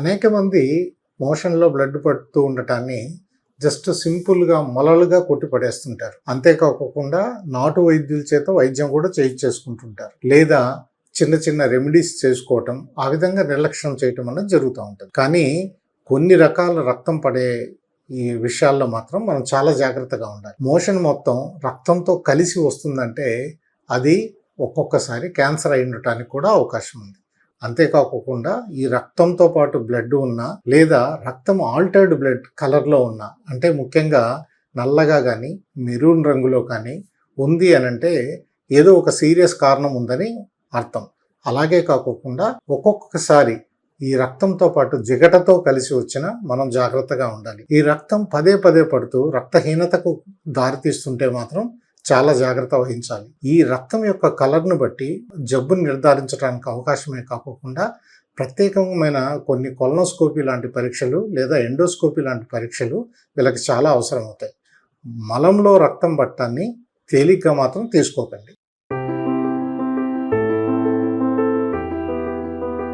అనేక మంది మోషన్లో బ్లడ్ పడుతూ ఉండటాన్ని జస్ట్ సింపుల్గా మొలలుగా కొట్టి పడేస్తుంటారు. అంతేకాకుండా నాటు వైద్యుల చేత వైద్యం కూడా చేయించేసుకుంటుంటారు. లేదా చిన్న చిన్న రెమెడీస్ చేసుకోవటం ఆ విధంగా నిర్లక్ష్యం చేయటం అనేది జరుగుతూ ఉంటుంది. కానీ కొన్ని రకాల రక్తం పడే ఈ విషయాల్లో మాత్రం మనం చాలా జాగ్రత్తగా ఉండాలి. మోషన్ మొత్తం రక్తంతో కలిసి వస్తుందంటే అది ఒక్కొక్కసారి క్యాన్సర్ అయి ఉండటానికి కూడా అవకాశం ఉంది. అంతేకాకుండా ఈ రక్తంతో పాటు బ్లడ్ ఉన్న లేదా రక్తం ఆల్టర్డ్ బ్లడ్ కలర్లో ఉన్న అంటే ముఖ్యంగా నల్లగా కానీ మెరూన్ రంగులో కానీ ఉంది అని అంటే ఏదో ఒక సీరియస్ కారణం ఉందని అర్థం. అలాగే కాకుండా ఒక్కొక్కసారి ఈ రక్తంతో పాటు జిగటతో కలిసి వచ్చిన మనం జాగ్రత్తగా ఉండాలి. ఈ రక్తం పదే పదే పడుతూ రక్తహీనతకు దారితీస్తుంటే మాత్రం చాలా జాగ్రత్త వహించాలి. ఈ రక్తం యొక్క కలర్ను బట్టి జబ్బును నిర్ధారించడానికి అవకాశమే కాకుండా ప్రత్యేకమైన కొన్ని కొలనోస్కోపీ లాంటి పరీక్షలు లేదా ఎండోస్కోపీ లాంటి పరీక్షలు వీళ్ళకి చాలా అవసరం అవుతాయి మలంలో రక్తం పట్టాన్ని తేలిగ్గా మాత్రం తీసుకోకండి.